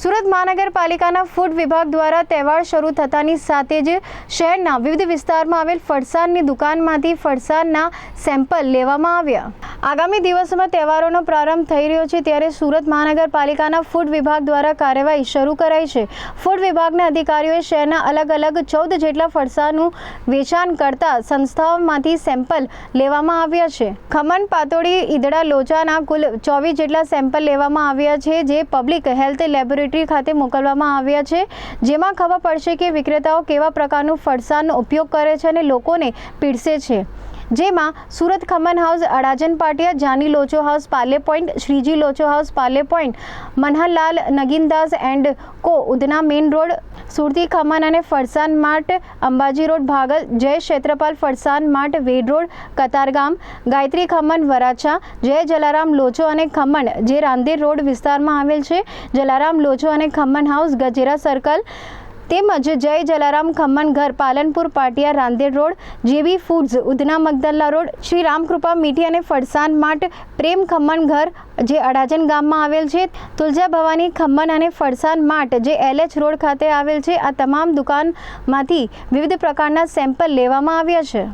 સુરત મહાનગરપાલિકાના ફૂડ વિભાગ દ્વારા તહેવાર શરૂ થતાની સાથે જ શહેરના વિવિધ વિસ્તારમાં આવેલ ફરસાણની દુકાનમાંથી ફરસાણના સેમ્પલ લેવામાં આવ્યા. આગામી દિવસોમાં તહેવારોનો પ્રારંભ થઈ રહ્યો છે ત્યારે સુરત મહાનગરપાલિકાના ફૂડ વિભાગ દ્વારા કાર્યવાહી શરૂ કરાઈ છે. ફૂડ વિભાગના અધિકારીઓએ શહેરના અલગ અલગ ચૌદ જેટલા ફરસાણનું વેચાણ કરતા સંસ્થાઓમાંથી સેમ્પલ લેવામાં આવ્યા છે. ખમણ પાતોડી ઈદડા, લોચાના કુલ ચોવીસ જેટલા સેમ્પલ લેવામાં આવ્યા છે જે પબ્લિક હેલ્થ લેબોરેટરી ખાતે મોકલવામાં આવ્યા છે. જેમાં ખબર પડશે કે વિક્રેતાઓ કેવા પ્રકારનું ફરસાણનો ઉપયોગ કરે છે અને લોકોને પીરસે છે. જેમાં Surat Khaman house Adajan Patiya, Jani Locho house, Pal point, Shreeji Locho house, Pal point Manharlal Nagindas and co Udhna main road Surti Khaman અને Farsan mart, Ambaji road, Bhagal, Jay Kshetrapal farsan mart, Ved road, Katargam, Gayatri Khaman, Varachha, Jay Jalaram Locho અને ખમણ, જે Rander road વિસ્તારમાં આવેલ છે. જલારામ લોચો અને khaman house, Gajera circle તેમજ જય જલારામ ખમ્મન ઘર પાલનપુર પાટિયા રાંદેર રોડ, જેવી ફૂડ્સ, ઉધના મગદલ્લા રોડ, શ્રી રામકૃપા મીઠી અને ફરસાણ માર્ટ, પ્રેમ ખમ્મન ઘર, જે અડાજન ગામમાં આવેલ છે. તુલજા ભવાની ખમ્મન અને ફરસાણ માર્ટ, જે એલએચ રોડ ખાતે આવેલ છે. આ તમામ દુકાનમાંથી વિવિધ પ્રકારના સેમ્પલ લેવામાં આવ્યા છે.